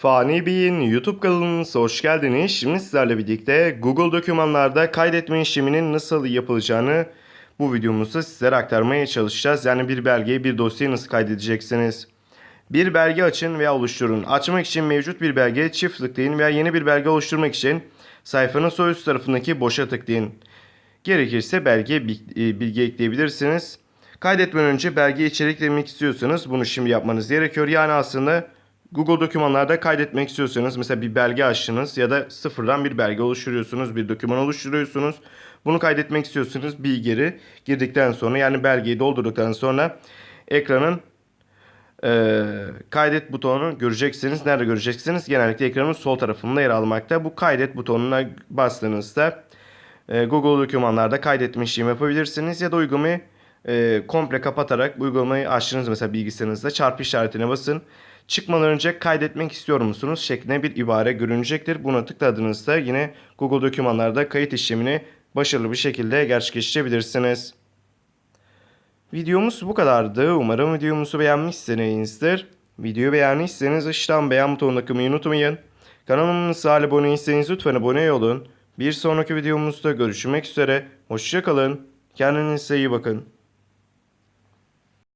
Fani Bey'in YouTube kanalınıza hoş geldiniz. Şimdi sizlerle birlikte Google dokümanlarda kaydetme işleminin nasıl yapılacağını bu videomuzda sizlere aktarmaya çalışacağız. Yani bir belgeyi bir dosyayı nasıl kaydedeceksiniz? Bir belge açın veya oluşturun. Açmak için mevcut bir belgeye çift tıklayın veya yeni bir belge oluşturmak için sayfanın sol üst tarafındaki boşa tıklayın. Gerekirse belgeye bi- bilgi ekleyebilirsiniz. Kaydetmeden önce belgeye içerik eklemek istiyorsanız bunu şimdi yapmanız gerekiyor. Yani aslında Google dokümanlarda kaydetmek istiyorsanız mesela bir belge açtınız ya da sıfırdan bir belge oluşturuyorsunuz, bir doküman oluşturuyorsunuz. Bunu kaydetmek istiyorsanız bilgileri girdikten sonra yani belgeyi doldurduktan sonra ekranın eee, kaydet butonunu göreceksiniz. Nerede göreceksiniz? Genellikle ekranın sol tarafında yer almakta. Bu kaydet butonuna bastığınızda e, Google dokümanlarda kaydetme işlemi yapabilirsiniz ya da uygulamayı e, komple kapatarak uygulamayı açtınız mesela bilgisayarınızda çarpı işaretine basın. Çıkmadan önce kaydetmek istiyor musunuz şeklinde bir ibare görünecektir. Buna tıkladığınızda yine Google dokümanlarda kayıt işlemini başarılı bir şekilde gerçekleştirebilirsiniz. Videomuz bu kadardı. Umarım videomuzu beğenmişsinizdir. Videoyu beğendiyseniz aşağıdan beğen butonuna tıklamayı unutmayın. Kanalımıza abone değilseniz lütfen abone olun. Bir sonraki videomuzda görüşmek üzere. Hoşçakalın. Kendinize iyi bakın.